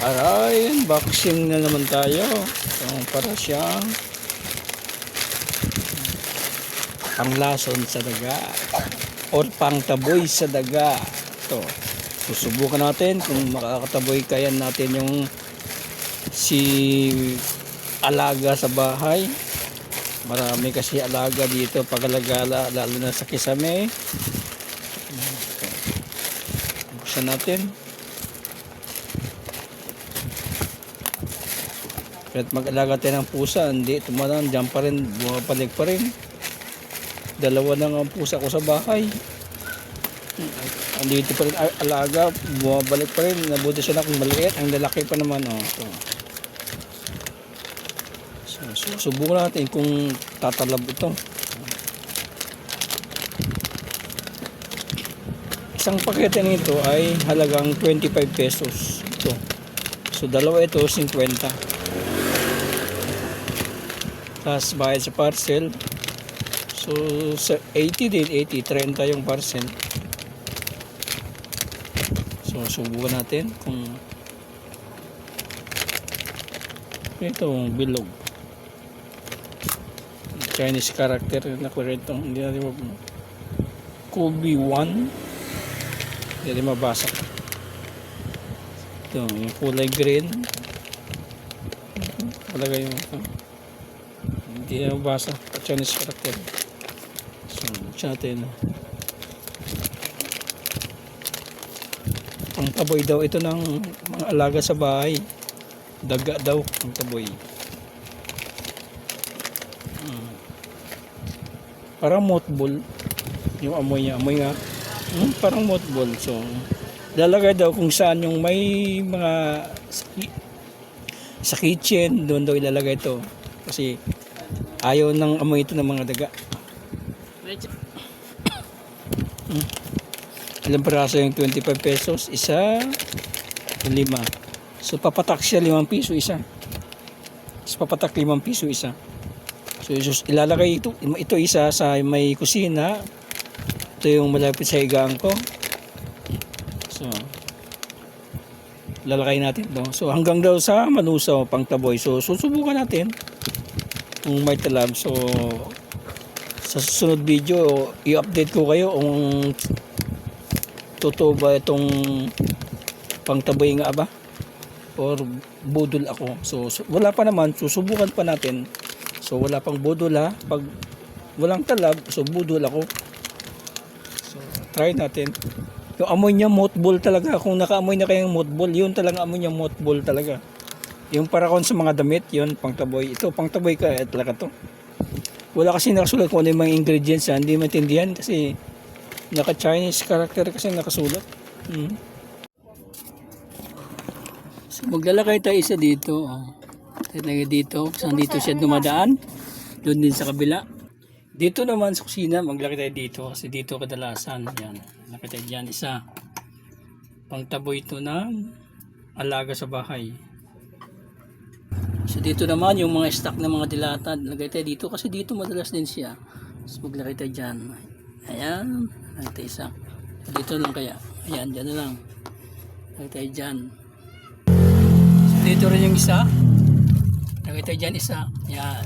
Aray, unboxing na naman tayo. So, para siyang panglason sa daga or pangtaboy sa daga. Ito. Susubukan natin kung makakataboy kaya natin yung si alaga sa bahay. Marami kasi alaga dito pagalagala lalo na sa kisame. Buksan natin. Kahit mag-alaga tayo ng pusa, hindi tumanan, dyan pa rin, bumabalik pa rin. Dalawa na nga pusa ko sa bahay. Andito pa rin alaga, bumabalik pa rin. Nabuti siya na kung maliit, ang lalaki pa naman. Oh. So, so, subukan natin kung tatalab ito. Isang pakete nito ay halagang 25 pesos. Ito. So, dalawa ito, 50. Tapos bayad sa parcel. So, sa 80 din, 80, 30 yung parcel. So, subukan natin kung ito, bilog. Chinese character na ko rito. Hindi natin mag... Kobe 1. Hindi natin mabasa. Ito, yung kulay green. Palagay yung ito. Hindi na mabasa. Chinese character. So, buksan natin. Ang taboy daw ito ng mga alaga sa bahay. Daga daw ang taboy. Hmm. Parang mothball. Yung amoy niya. Amoy nga. Hmm, parang mothball. So, lalagay daw kung saan yung may mga sa kitchen, doon daw ilalagay ito. Kasi ayaw ng amoy ito ng mga daga. Hmm. Ilang peraso yung 25 pesos? Isa, lima. So papatak siya limang piso isa. So papatak limang piso isa. So ilalagay ito, ito isa sa may kusina. Ito yung malapit sa higaan ko. So lalagay natin to. So hanggang daw sa manusaw pang taboy. So susubukan natin kung may talab. So sa susunod video, i-update ko kayo kung totoo ba itong pangtaboy nga ba or budol ako. So, so, wala pa naman, susubukan pa natin. So wala pang budol ha. Pag walang talab, so budol ako. So try natin. Yung amoy niya mothball talaga. Kung nakaamoy na kayong mothball, yun talaga amoy niya mothball talaga. Yung para kon sa mga damit, yun pangtaboy. Ito pangtaboy ka, eh, talaga to. Wala kasi nakasulat kung ano yung mga ingredients ha. Hindi maintindihan kasi naka-Chinese character kasi nakasulat. Hmm. So, maglalakay tayo isa dito. Oh. Tayo dito. Saan dito siya dumadaan. Doon din sa kabila. Dito naman sa kusina, maglaki tayo dito. Kasi dito kadalasan. Yan. Laki tayo dyan. Isa. Pangtaboy ito ng alaga sa bahay. So dito naman yung mga stock ng mga dilata. Lagay tayo dito kasi dito madalas din siya. So maglagay tayo dyan. Ayan. Lagay isa. Dito lang kaya. Ayan, dyan na lang. Lagay tayo dyan. So dito rin yung isa. Lagay tayo dyan isa. Ayan.